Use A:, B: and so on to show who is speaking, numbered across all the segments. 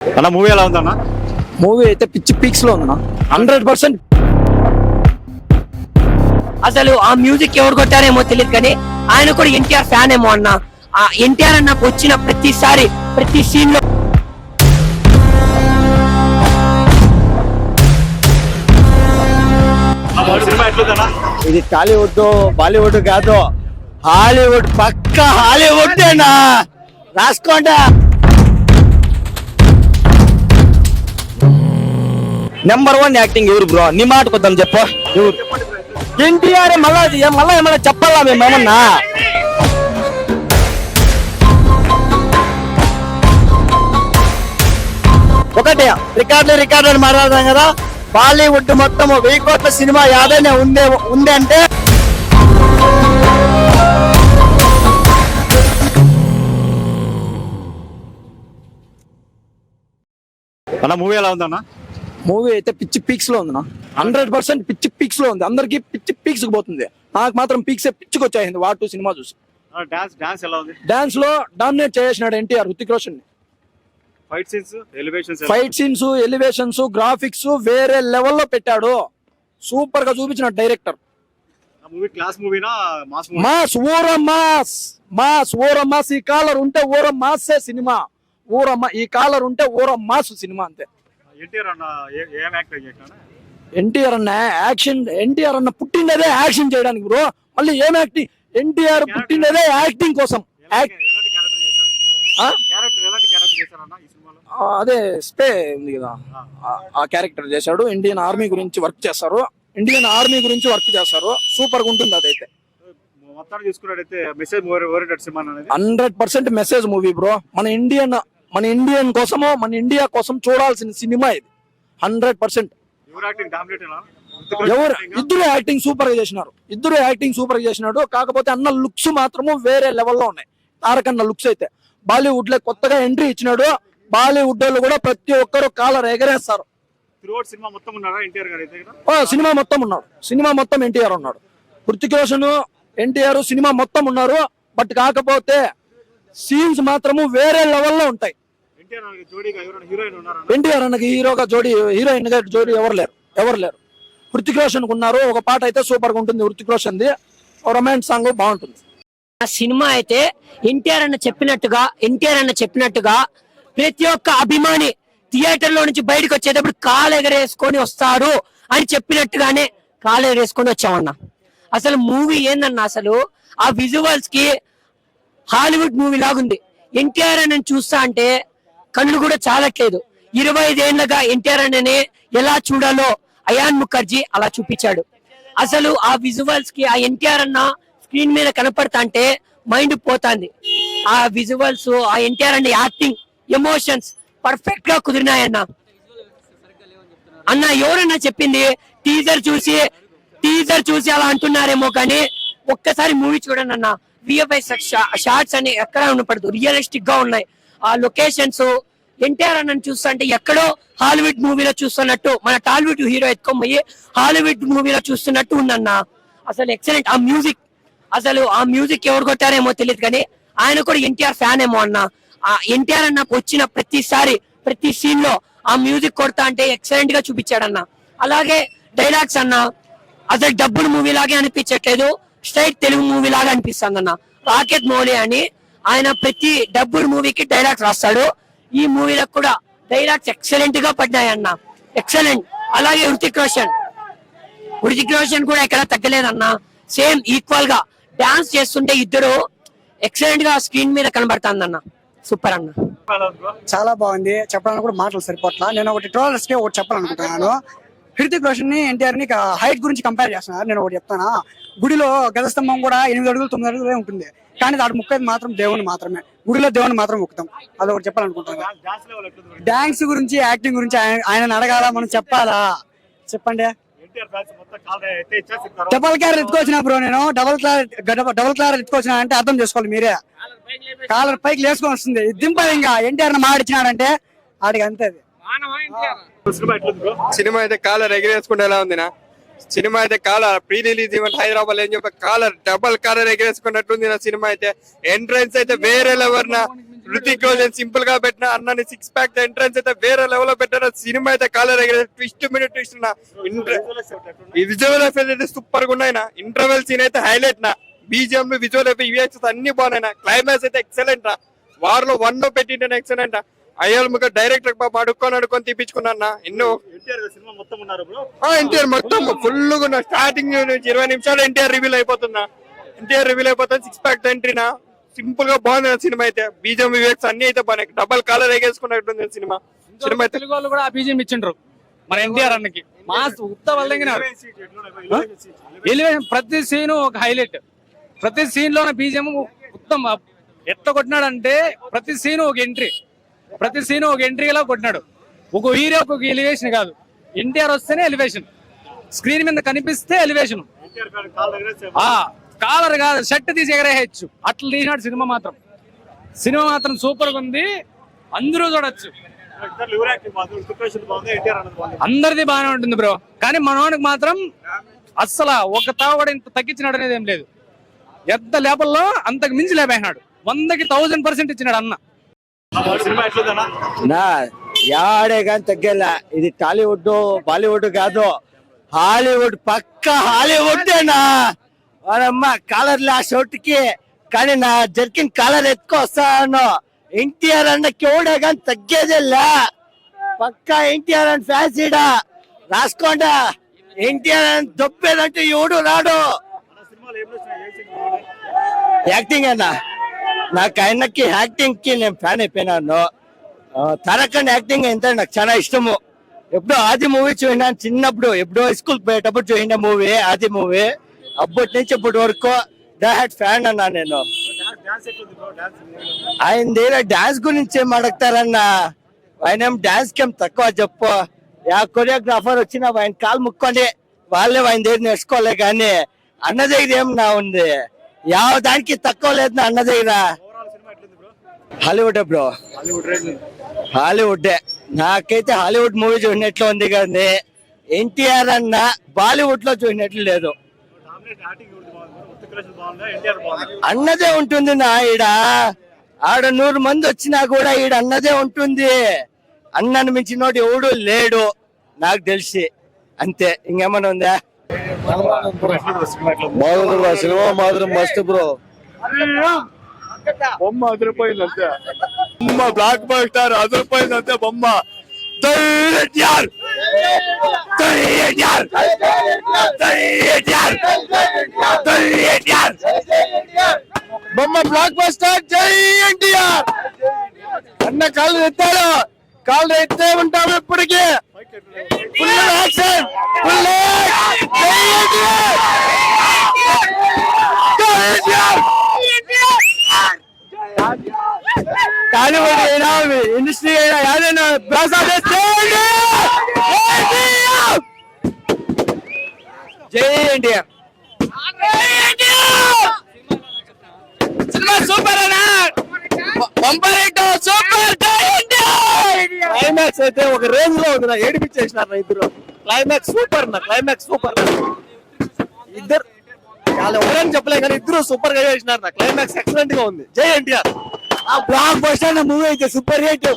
A: అన్న మూవీ ఎలా ఉందన్న
B: మూవీ అయితే పిచ్చి పీక్స్లో ఉందన్న. Hundred percent.
C: అసలు ఆ మ్యూజిక్ ఎవరు కొట్టారేమో తెలియదు కానీ ఆయన కూడా ఎన్టీఆర్ ఫ్యాన్ ఏమో అన్న. ఆ ఎన్టీఆర్ అన్న వచ్చిన ప్రతిసారి ప్రతి
A: సీన్లో
B: ఇది టాలీవుడ్ బాలీవుడ్ కాదు హాలీవుడ్ పక్క హాలీవుడ్ రాసుకోండి. నెంబర్ వన్ యాక్టింగ్ ఎవరు బ్రో నీ మాట కొద్దాం చెప్పు. ఎవరు? ఎన్టీఆర్ మళ్ళా మళ్ళా ఏమన్నా చెప్పాలా మేము ఏమన్నా? ఒకటే రికార్డులు రికార్డులు మాట్లాడదాం కదా. బాలీవుడ్ మొత్తం వెయ్యి కోట్ల సినిమా యాదనే ఉందే ఉంది అంటే?
A: అన్న మూవీ ఎలా ఉందన్నా?
B: మూవీ అయితే పిచ్చి పీక్స్లో ఉంది హండ్రెడ్ పర్సెంట్ పిచ్చి పీక్స్లో ఉంది. అందరికి పిచ్చి పీక్స్కి పోతుంది. నాకు మాత్రం పీక్స్ పిచ్చికి వచ్చాయింది వాటు సినిమా చూసి.
A: డాన్స్ డాన్స్ ఎలా ఉంది?
B: డాన్స్లో డామినేట్ చేసినాడు NTR Hrithik Roshan
A: fight scenes elevations
B: fight scenes elevations graphics వేరే లెవెల్లో పెట్టాడు. సూపర్గా చూపించిన డైరెక్టర్
A: మూవీ క్లాస్ మూవీనా? మాస్
B: మాస్ ఊర మాస్. మాస్ ఊర మాస్. ఈ కాలర్ ఉంటే ఊర మాసే సినిమా. ఊర మా- ఈ కాలర్ ఉంటే ఊర మాస్ సినిమా అంతే.
A: ఎన్టీఆర్ అన్న
B: యాక్షన్ ఎన్టీఆర్ అన్న పుట్టినదే యాక్షన్ చేయడానికి బ్రో. మళ్ళీ ఏం యాక్టింగ్ ఎన్టీఆర్ పుట్టినదే యాక్టింగ్ కోసం. అదే స్పే ఉంది కదా. ఆ- క్యారెక్టర్ చేశాడు. ఇండియన్ ఆర్మీ గురించి వర్క్ చేస్తారు. ఇండియన్ ఆర్మీ గురించి వర్క్ చేస్తారు. సూపర్గా ఉంటుంది అదైతే. Hundred percent message movie bro. మన ఇండియన్ మన ఇండియన్ కోసము మన ఇండియా కోసం చూడాల్సిన సినిమా ఇది. Hundred percent.
A: ఎవరు
B: ఇద్దరు యాక్టింగ్ సూపర్గా చేసినారు. ఇద్దరు యాక్టింగ్ సూపర్గా చేసినాడు. కాకపోతే అన్న లుక్స్ మాత్రము వేరే లెవెల్లో ఉన్నాయి. తారకన్న లుక్స్ అయితే. బాలీవుడ్లో కొత్తగా ఎంట్రీ ఇచ్చినాడు. బాలీవుడ్ వాళ్ళు కూడా ప్రతి ఒక్కరు కాలర్ ఎగరేస్తారు.
A: సినిమా మొత్తం
B: ఉన్నాడు? సినిమా మొత్తం ఎన్టీఆర్ ఉన్నాడు. హృతిక్ రోషన్ ఎన్టీఆర్ సినిమా మొత్తం ఉన్నారు. బట్ కాకపోతే సీన్స్ మాత్రము వేరే లెవెల్లో ఉంటాయి.
A: ఎన్టీఆర్ జోడీగా ఎవరైనా హీరోయిన్ ఉన్నారా?
B: ఎన్టీఆర్ అన్నకి హీరోగా జోడి హీరోయిన్గా జోడి ఎవరు లేరు ఎవరు లేరు. హృతిక్ రోషన్ ఉన్నారు ఒక పాట అయితే సూపర్గా ఉంటుంది హృతిక్ రోషన్ ది రొమాన్స్ సాంగ్ బాగుంటుంది.
C: ఆ సినిమా అయితే ఎన్టీఆర్ అన్న చెప్పినట్టుగా ఎన్టీఆర్ అన్న చెప్పినట్టుగా ప్రతి ఒక్క అభిమాని థియేటర్లో నుంచి బయటకు వచ్చేటప్పుడు కాలు ఎగరేసుకొని వస్తాడు అని చెప్పినట్టుగానే కాలు ఎగరేసుకొని వచ్చామన్న. అసలు మూవీ ఏందన్న అసలు? ఆ విజువల్స్కి హాలీవుడ్ మూవీ లాగుంది. ఎన్టీఆర్ అని చూస్తా అంటే కళ్ళు కూడా చాలట్లేదు. ఇరవై ఐదేళ్ళగా ఎన్టీఆర్ అన్ననే ఎలా చూడాలో అయాన్ ముఖర్జీ అలా చూపించాడు. అసలు ఆ విజువల్స్కి ఆ ఎన్టీఆర్ అన్న స్క్రీన్ మీద కనపడతా అంటే మైండ్ పోతాంది. ఆ విజువల్స్ ఆ ఎన్టీఆర్ అన్న యాక్టింగ్ ఎమోషన్స్ పర్ఫెక్ట్గా కుదిరినాయన్న. అన్న ఎవరన్నా చెప్పింది? టీజర్ చూసి టీజర్ చూసి అలా అంటున్నారేమో కానీ ఒక్కసారి మూవీ చూడండి అన్న. విఎఫ్ఐ షార్ట్స్ అని ఎక్కడ ఉండపడదు. రియలిస్టిక్గా ఉన్నాయి. ఆ లొకేషన్స్ ఎన్టీఆర్ అన్న చూస్తుంటే ఎక్కడో హాలీవుడ్ మూవీలో చూస్తున్నట్టు మన టాలీవుడ్ హీరో ఎత్తుకొని హాలీవుడ్ మూవీలో చూస్తున్నట్టు ఉందన్న. అసలు ఎక్సలెంట్ ఆ మ్యూజిక్ అసలు ఆ మ్యూజిక్ ఎవరు కొట్టారేమో తెలియదు కానీ ఆయన కూడా ఎన్టీఆర్ ఫ్యాన్ ఏమో అన్న. ఆ ఎన్టీఆర్ అన్న వచ్చిన ప్రతిసారి ప్రతి సీన్లో ఆ మ్యూజిక్ కొడతా అంటే ఎక్సలెంట్గా చూపించాడన్న. అలాగే డైలాగ్స్ అన్న అసలు డబ్బులు మూవీ లాగే అనిపించట్లేదు స్ట్రైట్ తెలుగు మూవీ లాగా అనిపిస్తుంది అన్న రాకెట్ మౌలి అని ఆయన ప్రతి డబ్బులు మూవీకి డైలాగ్స్ రాస్తాడు. ఈ మూవీలో కూడా డైలాగ్స్ ఎక్సలెంట్గా పడ్డాయి అన్న ఎక్సలెంట్ అలాగే హృతిక్ రోషన్. హృతిక్ రోషన్ కూడా ఎక్కడ తగ్గలేదన్న. సేమ్ ఈక్వల్గా డాన్స్ చేస్తుంటే ఇద్దరు ఎక్సలెంట్గా స్క్రీన్ మీద కనబడుతుందన్న. సూపర్ అన్న.
D: చాలా బాగుంది. చెప్పడానికి కూడా మాటలు సరిపోట్లా. నేను ఒకటి ట్రోలర్స్కి ఒకటి చెప్పాలనుకుంటున్నాను. హృతిక్ రోషన్ని ఎన్టీఆర్ని హైట్ గురించి కంపేర్ చేస్తున్నారు. నేను ఒకటి చెప్తానా? గుడిలో గజస్తంభం కూడా ఎనిమిది అడుగులు తొమ్మిది అడుగులే ఉంటుంది. కానీ దాని ముక్కేది మాత్రం దేవుని మాత్రమే. గుడిలో దేవుని మాత్రం ముక్కుతాం. అది ఒకటి చెప్పాలనుకుంటున్నాను.
A: డాన్స్ లెవెల్ ఎట్లుంది
D: డాన్స్ గురించి యాక్టింగ్ గురించి ఆయన ఆయన అడగాల? మనం చెప్పాలా? చెప్పండి. డబల్ క్యారెట్ ఎత్తుకొచ్చిన బ్రో నేను. డబల్ క్లారెట్ డబల్ క్లారెట్ ఎత్తుకొచ్చిన అంటే అర్థం చేసుకోవాలి మీరే. కాలర్ పైకి లేసుకొని వస్తుంది. దింపదు ఇంకా ఎన్టీఆర్ మాడిచ్చినాడంటే ఆడికి అంతే అది.
A: సినిమా
E: అయితే కాలర్ ఎగిరేసుకుంటే ఎలా ఉందినా. సినిమా అయితే collar pre release event Hyderabad ఏం చెప్పి కాలర్ డబల్ కాలర్ ఎగిరేసుకున్నట్టుంది నా సినిమా అయితే. ఎంట్రన్స్ అయితే వేరే లెవెల్ నా ఋతిక్ రోషన్ సింపుల్గా పెట్టిన అన్నని సిక్స్ ప్యాక్ ఎంట్రన్స్ అయితే వేరే లెవెల్లో పెట్టారు సినిమా అయితే కాలర్ ట్విస్ట్ మీద ట్విస్ట్ నా. విజువల్ ఎఫెక్ట్ అయితే సూపర్గా ఉన్నాయి ఇంటర్వెల్ సీన్ అయితే హైలైట్ నా. బీజిఎం విజువల్ ఎఫెక్ట్ విఎక్స్ అన్ని బాగున్నాయి క్లైమాక్స్ అయితే ఎక్సలెంట్ రా. వార్లో వన్లో పెట్టింటే ఎక్సలెంట్ అయ్యాల ముఖ డైరెక్టర్ బాబు అడుక్కొని అడుక్కొని తీపించుకున్నా ఎన్నో
F: ఎన్టీఆర్ సినిమా మొత్తం ఉన్నారు బ్రో.
E: ఎన్టీఆర్ మొత్తం ఫుల్గా స్టార్టింగ్ నుంచి ఇరవై నిమిషాలు ఎన్టీఆర్ రివీల్ అయిపోతుందా? ఎన్టీఆర్ రివీల్ అయిపోతుంది సిక్స్ ప్యాక్ ఎంట్రీనా సింపుల్గా బాగుంది సినిమా అయితే. బీజం వివేక్స్ అన్ని అయితే బాగున్నాయి. డబల్ కాలర్ ఎగేసుకున్నట్టుంది సినిమా? సినిమా అయితే
G: తెలుగు వాళ్ళు కూడా బీజం ఇచ్చిండ్రు. మన ఎన్టీఆర్ అన్నకి. మాస్ ఉత్త వల్లంగినారు ఎలివేషన్ ప్రతి సీన్ ఒక హైలైట్ ప్రతి సీన్ లోన బీజం ఉత్తమ. ఎట్ట కొట్టినాడంటే ప్రతి సీన్ ఒక ఎంట్రీ ప్రతి సీన్ ఒక ఎంట్రీలా కొట్టినాడు. ఒక హీరో ఒక ఎలివేషన్ కాదు. ఎన్టీఆర్ వస్తేనే ఎలివేషన్ స్క్రీన్ మీద కనిపిస్తే ఎలివేషన్ ఆ కాలర్ కాదు షర్ట్ తీసి ఎగరేయచ్చు. అట్లా తీసినాడు సినిమా మాత్రం. సినిమా మాత్రం సూపర్గా ఉంది. అందరూ చూడొచ్చు. అందరిది బాగానే ఉంటుంది బ్రో. కానీ మనోనికి మాత్రం అస్సలు ఒక తావడ ఇంత తగ్గించినాడు అనేది ఏం లేదు. ఎంత లేపల్లో అంతకు మించి లేపేసినాడు. వందకి థౌజండ్ పర్సెంట్ ఇచ్చినాడు అన్న.
H: నా యాడే కానీ తగ్గేల. ఇది టాలీవుడ్ బాలీవుడ్ కాదు. హాలీవుడ్ పక్క హాలీవుడ్నా వాడమ్మ కాలర్ ఆ షర్ట్కి. కానీ నా జర్కిన్ కాలర్ ఎత్తుకొస్తాను ఎన్టీఆర్ అన్న ఎవడే కానీ తగ్గేదేలా పక్క ఎన్టీఆర్ అని ఫ్యాన్సీడా? రాసుకోండా. ఎన్టీఆర్ అని దొబ్బేదంటే ఎవడు రాడు? యాక్టింగ్ అన్నా? నాకు ఆయనకి యాక్టింగ్కి నేను ఫ్యాన్ అయిపోయినాను. ఆ, యాక్టింగ్ అయితే నాకు చాలా ఇష్టము. ఎప్పుడో ఆది మూవీ చూసినాను చిన్నప్పుడు ఎప్పుడో స్కూల్ పోయేటప్పుడు చూసిన మూవీ ఆది మూవీ. అప్పటి నుంచి ఇప్పటి వరకు దాట్ ఫ్యాన్ అన్నా నేను. ఆయన దగ్గర డాన్స్ గురించి ఏం అడుగుతారన్న? ఆయన ఏం డాన్స్ కేం తక్కువ చెప్పు. యా కొరియోగ్రాఫర్ వచ్చిన ఆయన కాలు ముక్కొని వాళ్ళే ఆయన దగ్గర నేర్చుకోలే కానీ అన్న దగ్గర ఏం నా ఉంది. యావ దానికి తక్కువ లేదు నా అన్న దగ్గర హాలీవుడ్ బ్రో
F: హాలీవుడ్
H: నాకైతే హాలీవుడ్ మూవీ చూసినట్లు ఉంది కానీ ఎన్టీఆర్ అన్న బాలీవుడ్లో చూసినట్లు లేదు అన్నదే ఉంటుంది నా ఈడ ఆడ నూరు మంది వచ్చినా కూడా ఈడ అన్నదే ఉంటుంది అన్నను మించినోడు ఎవడు లేడు నాకు తెలిసి అంతే ఇంకేమన్నా ఉందా
F: సినిమా ఎట్లుంది
H: సినిమా మాత్రం మస్తు బ్రో
E: బొమ్మ అదిరిపోయింది అంతే బొమ్మ బ్లాక్ బస్టర్ అదిరిపోయింది అంతే బొమ్మ ఎన్టీఆర్ ఎన్టీఆర్ ఎన్టీఆర్ బొమ్మ బ్లాక్ బస్టర్ జై ఎన్టీఆర్ అన్న కాళ్ళు ఎత్తాడు కాళ్ళు ఎత్తే ఉంటాము ఇప్పటికీ ఫుల్ యాక్షన్ ఫుల్ జై టాలీవుడ్ అయినా ఇండస్ట్రీ అయినా ఏదైనా ప్రసాద్ జై ఎన్టీఆర్ సినిమా సూపర్ అన్నా బంపర్ సూపర్ క్లైమాక్స్ అయితే ఒక రేంజ్లో ఉంది నా ఏడిపించేసినారు నా ఇద్దరు. క్లైమాక్స్ సూపర్ నా క్లైమాక్స్ సూపర్ ఇద్దరు వాళ్ళు ఎవరని చెప్పలేదు కానీ ఇద్దరు సూపర్గా చేసినారు నా క్లైమాక్స్ ఎక్సలెంట్గా ఉంది. జై ఎన్టీఆర్. ఆ బ్లాక్ బస్టర్ మూవీ అయితే super hit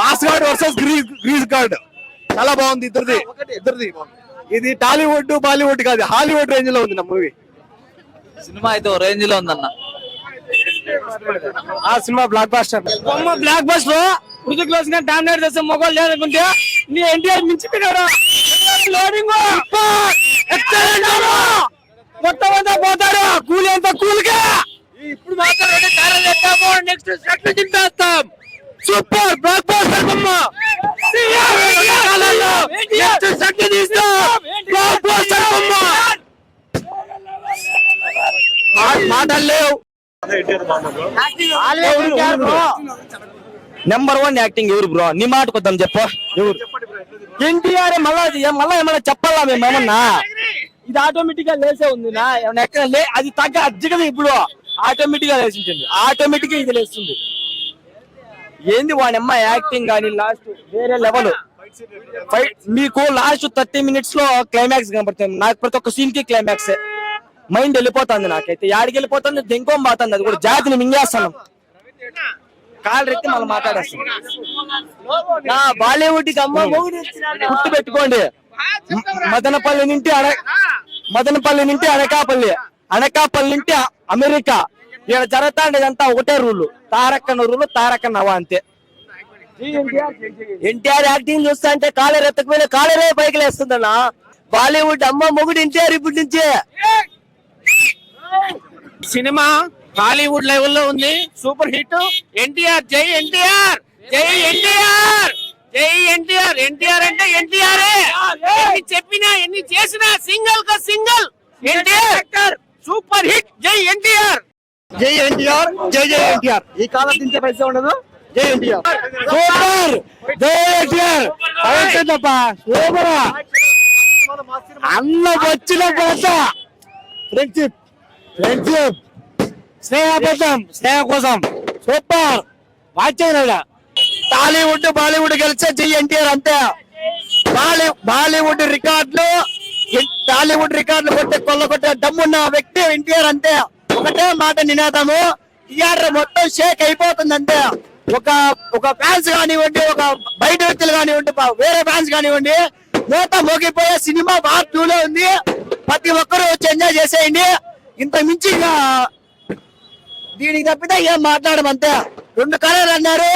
E: mass guard versus grace గ్రీస్ గార్డ్ చాలా బాగుంది ఇద్దరిది. ఇద్దరిది ఇది టాలీవుడ్ బాలీవుడ్ కాదు హాలీవుడ్ రేంజ్లో ఉంది నా మూవీ
I: సినిమా అయితే రేంజ్లో ఉందన్న.
H: ఆ సినిమా బ్లాక్ బస్టర్
G: బొమ్మ బ్లాక్ బస్లో హృతిక్ రోషన్ డామినేట్ చేసే మొగోళ్ళు లేదనుకుంటే నీ ఎన్టీఆర్ మించిపోయినాడు. లోడింగ్ మొత్తం అంతా పోతాడు. కూలి అంతా కూలిగా ఇప్పుడు మాత్రం రెండు కార్లు తెస్తాము నెక్స్ట్ సెట్లు దింపేస్తాం సూపర్ బ్లాక్ బస్టర్ బొమ్మ! నెక్స్ట్ సెట్లు తీస్తాం. బ్లాక్ బస్టర్ బొమ్మ!
H: మాటలు లేవు. నెంబర్ వన్ యాక్టింగ్ ఎవరు బ్రో నీ మాట కొద్దాం చెప్పు. ఎవరు? ఎన్టీఆర్ మళ్ళా మళ్ళా ఏమన్నా చెప్పాలా మేము ఏమన్నా? ఇది ఆటోమేటిక్గా లేసే ఉంది నా. ఎక్కడ లే అది తగ్గ అజ్జగదు ఇప్పుడు. ఆటోమేటిక్గా లేచింటుంది ఆటోమేటిక్గా ఇది లేస్తుంది. ఏంది వాడమ్మ యాక్టింగ్ కానీ లాస్ట్ వేరే లెవెల్ మీకు లాస్ట్ థర్టీ మినిట్స్లో క్లైమాక్స్ కనపడుతుంది. నాకు ప్రతి ఒక్క సీన్కి క్లైమాక్స్ మైండ్ వెళ్ళిపోతుంది నాకైతే. యాడికి వెళ్ళిపోతుంది దెంకోం పోతుంది. అది కూడా జాతిని మింగేస్తాను.
J: కాళ్ళు రెత్తి మళ్ళీ మాట్లాడేస్తాను. బాలీవుడ్కి అమ్మ గుర్తు పెట్టుకోండి మదనపల్లి నుండి అడ మదనపల్లి నుండి అనకాపల్లి. అనకాపల్లి నుండి అమెరికా. ఇక్కడ జరుగుతాండేదంతా ఒకటే రూల్. తారక్కన రూల్ తారక్కన నవ అంతే. ఎన్టీఆర్ యాక్టింగ్ చూస్తా అంటే కాలర్ ఎత్తకపోయినా కాలరే పైకి లేస్తుందన్నా. బాలీవుడ్ అమ్మ మొగుడు ఎన్టీఆర్ ఇప్పుడు నుంచే.
G: సినిమా హాలీవుడ్ లెవెల్లో ఉంది. Super hit. ఎన్టీఆర్ జై ఎన్టీఆర్ జై ఎన్టీఆర్ జై ఎన్టీఆర్. ఎన్టీఆర్ అంటే ఎన్టీఆర్. ఎన్ని చెప్పినా ఎన్ని చేసినా సింగిల్గా సింగిల్. NTR super hit. జై ఎన్టీఆర్.
J: జై ఎన్టీఆర్ జై జై ఎన్టీఆర్. ఈ కాలం దించే పైసా ఉండదు. జై ఎన్టీఆర్. సూపర్. జై ఎన్టీఆర్. అయిపోయిందప్ప సూపర్. అన్న వచ్చిన పోత ఫ్రెండ్షిప్ ఫ్రెండ్షిప్ స్నేహ కోసం స్నేహ కోసం సూపర్ వాచ్యనాడా టాలీవుడ్ బాలీవుడ్ కలిసే జై ఎన్టీఆర్ అంతే. బాలీ బాలీవుడ్ రికార్డులు టాలీవుడ్ రికార్డులు కొట్టే కొల్ల కొట్టే దమ్మున్న వ్యక్తి ఎన్టీఆర్ అంతే. ఒకటే మాట నినాదము. థియేటర్ మొత్తం షేక్ అయిపోతుంది అంతే ఒక ఒక ఫ్యాన్స్ కానివ్వండి ఒక బయట వ్యక్తులు కానివ్వండి వేరే ఫ్యాన్స్ కానివ్వండి మూత మోగిపోయే సినిమా పార్ట్ టూ లో ఉంది. ప్రతి ఒక్కరూ వచ్చి ఎంజాయ్ చేసేయండి. ఇంత మించి ఇంకా దీనికి తప్పితే ఏం మాట్లాడడం అంతే రెండు కళలు అన్నారు.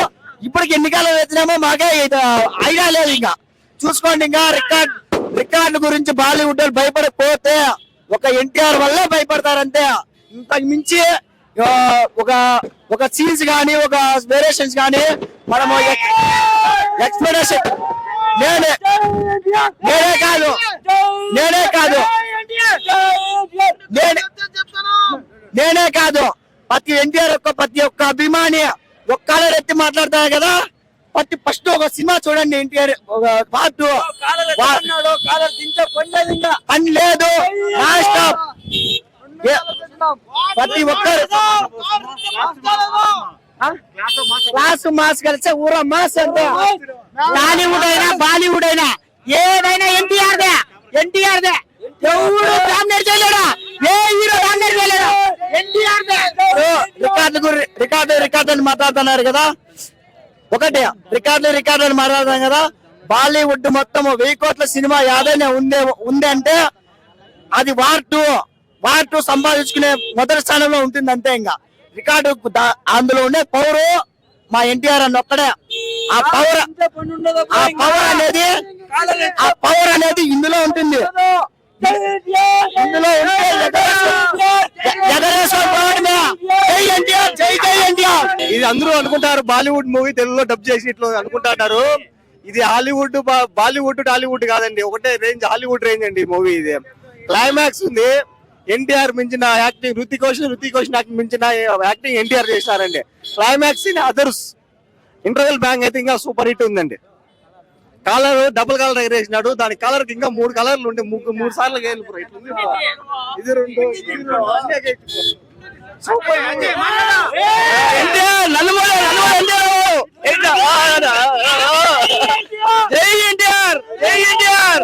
J: ఇప్పటికి ఎన్ని కళలు వేసినామో మాకే ఐడియా లేదు ఇంకా. చూసుకోండి ఇంకా రికార్డ్ రికార్డు గురించి బాలీవుడ్ వాళ్ళు భయపడకపోతే ఒక ఎన్టీఆర్ వల్ల భయపడతారంతే. ఇంతకు మించి ఒక ఒక సీన్స్ కానీ ఒక వేరియేషన్స్ కానీ మనము ఎక్స్ప్లెనేషన్ నేనే నేనే కాదు. నేనే కాదు. నేనే కాదు. ప్రతి ఎన్టీఆర్ యొక్క ప్రతి ఒక్క అభిమాని ఒక్క ఎత్తి మాట్లాడతారు కదా? ప్రతి ఫస్ట్ ఒక సినిమా చూడండి ఎన్టీఆర్. ఒక పార్ట్. పని లేదు. ప్రతి ఒక్కరు క్లాస్ మాస్ కలిసే ఊర మాస్ అంటే టాలీవుడ్ అయినా బాలీవుడ్ అయినా ఏదైనా ఎన్టీఆర్ దే ఎన్టీఆర్ దే ఎవరు డామినేట్ చేయలేడా? ఏ హీరో డామినేట్ చేయలేడా? ఎన్టీఆర్ దే రికార్డు రికార్డు రికార్డు అని మాట్లాడుతున్నారు కదా. ఒకటి రికార్డు రికార్డు అని మాట్లాడుతున్నాం కదా. బాలీవుడ్ మొత్తం వెయ్యి కోట్ల సినిమా యాదైనా ఉందే ఉంది అంటే అది వార్ టూ వార్ టూ సంపాదించుకునే మొదటి స్థానంలో ఉంటుంది అంతే ఇంకా. రికార్డు అందులో ఉండే పవర్ మా ఎన్టీఆర్ అన్న ఒక్కడే. ఆ పవర్ ఆ పవర్ అనేది ఆ పవర్ అనేది ఇందులో ఉంటుంది. ఇందులో ఉంటే పోవడమే. జై ఎన్టీఆర్ జై జై ఎన్టీఆర్.
A: ఇది అందరూ అనుకుంటారు బాలీవుడ్ మూవీ తెలుగులో డబ్ చేసి ఇట్లా అనుకుంటున్నారు ఇది హాలీవుడ్ బాలీవుడ్ టాలీవుడ్ కాదండి. ఒకటే రేంజ్ హాలీవుడ్ రేంజ్ అండి మూవీ ఇది. క్లైమాక్స్ ఉంది. ఎన్టీఆర్ మించిన యాక్టింగ్ రుతిక్ రోషన్ రుతిక్ రోషన్ యాక్టింగ్ మించిన యాక్టింగ్ ఎన్టీఆర్ చేశారండి. Climax in others. Interval bang అయితే ఇంకా సూపర్ హిట్ ఉందండి. కలర్ డబుల్ కలర్ ఎగరేసినాడు దాని కలర్ ఇంకా మూడు కలర్లు ఉండే. ముగ్గురు మూడు సార్లు గేలు ఇది రెండు. సూపర్
B: ఎన్టీఆర్ నలుమూల జై ఎన్టీఆర్ జై ఎన్టీఆర్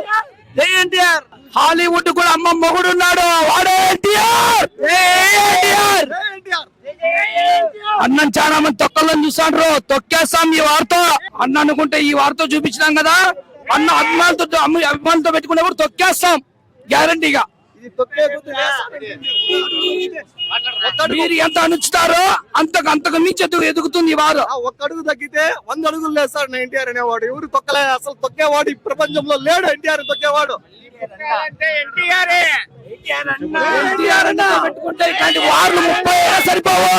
B: జై ఎన్టీఆర్ హాలీవుడ్ కూడా అమ్మ మొగుడు ఉన్నాడు వాడే ఎన్టీఆర్ జై ఎన్టీఆర్ అన్నం చాలా మంది తొక్కలను చూసాండ్రు తొక్కేస్తాం ఈ వార్త. అన్న అనుకుంటే ఈ వార్త చూపించినాం కదా. అన్న అభిమానులతో అమ్మ- అభిమానులతో పెట్టుకునే కూడా తొక్కేస్తాం. గ్యారంటీగా
A: ఇది తొక్కే కొద్దీ లేస్తానండి.
B: మీరు ఎంత అనుచుతారో అంతకు అంతకు మించి ఎదుగు ఎదుగుతుంది ఈ వారు.
A: ఒక్క అడుగు తగ్గితే వంద అడుగులు లేస్తాడు ఎన్టీఆర్ అనేవాడు. ఎవరు తొక్కలే? అసలు తొక్కేవాడు ఈ ప్రపంచంలో లేడు ఎన్టీఆర్ తొక్కేవాడు.
B: ఎన్టీఆర్ అన్న పెట్టుకుంటే ఇట్లాంటి వార్లు ముప్పై సరిపోవు.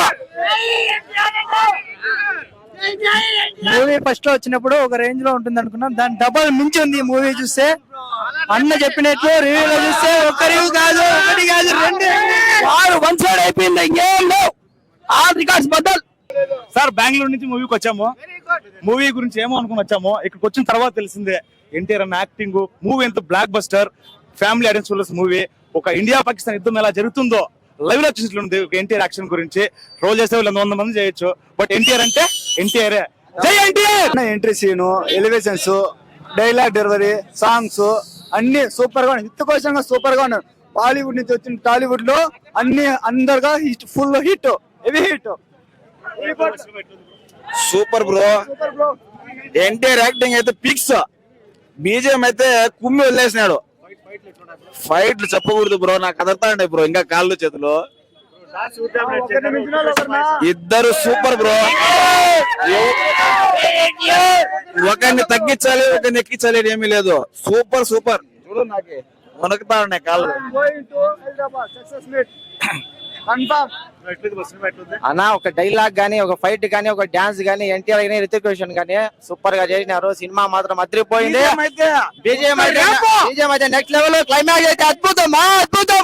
D: మూవీ ఫస్ట్లో వచ్చినప్పుడు ఒక రేంజ్లో ఉంటుంది అనుకున్నాం. దాని డబల్ మించి ఉంది మూవీ చూస్తే. అన్న చెప్పినట్లు రివ్యూ చూస్తే ఒక రివ్యూ కాదు ఒకటి కాదు రెండు.
B: వారు వన్ సైడ్ అయిపోయింది. ఇంకేం రికార్డ్స్ బద్దల్.
A: సార్ బెంగళూరు నుంచి మూవీకి వచ్చాము. మూవీ గురించి ఏమో అనుకుని వచ్చాము. ఇక్కడికి వచ్చిన తర్వాత తెలిసిందే ఎన్టీఆర్ అన్న యాక్టింగ్ మూవీ ఎంత blockbuster family audience movie ఒక ఇండియా పాకిస్తాన్ యుద్ధం ఎలా జరుగుతుందో. లైవ్లో చూసినట్లుంది ఎన్టీఆర్ యాక్షన్ గురించి రోల్ చేసే వాళ్ళు వంద మంది చేయొచ్చు. బట్ ఎన్టీఆర్ అంటే ఎన్టీఆర్. జై NTR!
J: Entry scene elevations dialogue delivery songs అన్ని సూపర్గా హిట్ కోసంగా సూపర్గా ఉన్నాయి. బాలీవుడ్ నుంచి వచ్చిన టాలీవుడ్లో అన్ని అందరుగా hit full hit heavy hit
K: super bro NTR acting అయితే పిక్స్. బీజేఎం అయితే కుమ్మి వదిలేసినాడు. ఫైట్లు చెప్పకూడదు బ్రో నాకు కదడతా బ్రో ఇంకా కాళ్ళు చేతులు. ఇద్దరు సూపర్ బ్రో. ఒకరిని తగ్గించాలి ఒకరిని ఎక్కించాలి ఏమీ లేదు. Super super. చూడు నాకు. వణుకుతా ఉన్నాయి కాళ్ళు.
L: అన్న ఒక డైలాగ్ గానీ ఒక ఫైట్ గానీ ఒక డాన్స్ గానీ ఎన్టీఆర్ గానీ రితిక్ రోషన్ గానీ సూపర్గా చేసినారు. సినిమా మాత్రం అదిరిపోయింది.
K: BGM అయితే
L: బీజేఎం నెక్స్ట్ లెవెల్ క్లైమాక్స్ అయితే అద్భుతం అద్భుతం!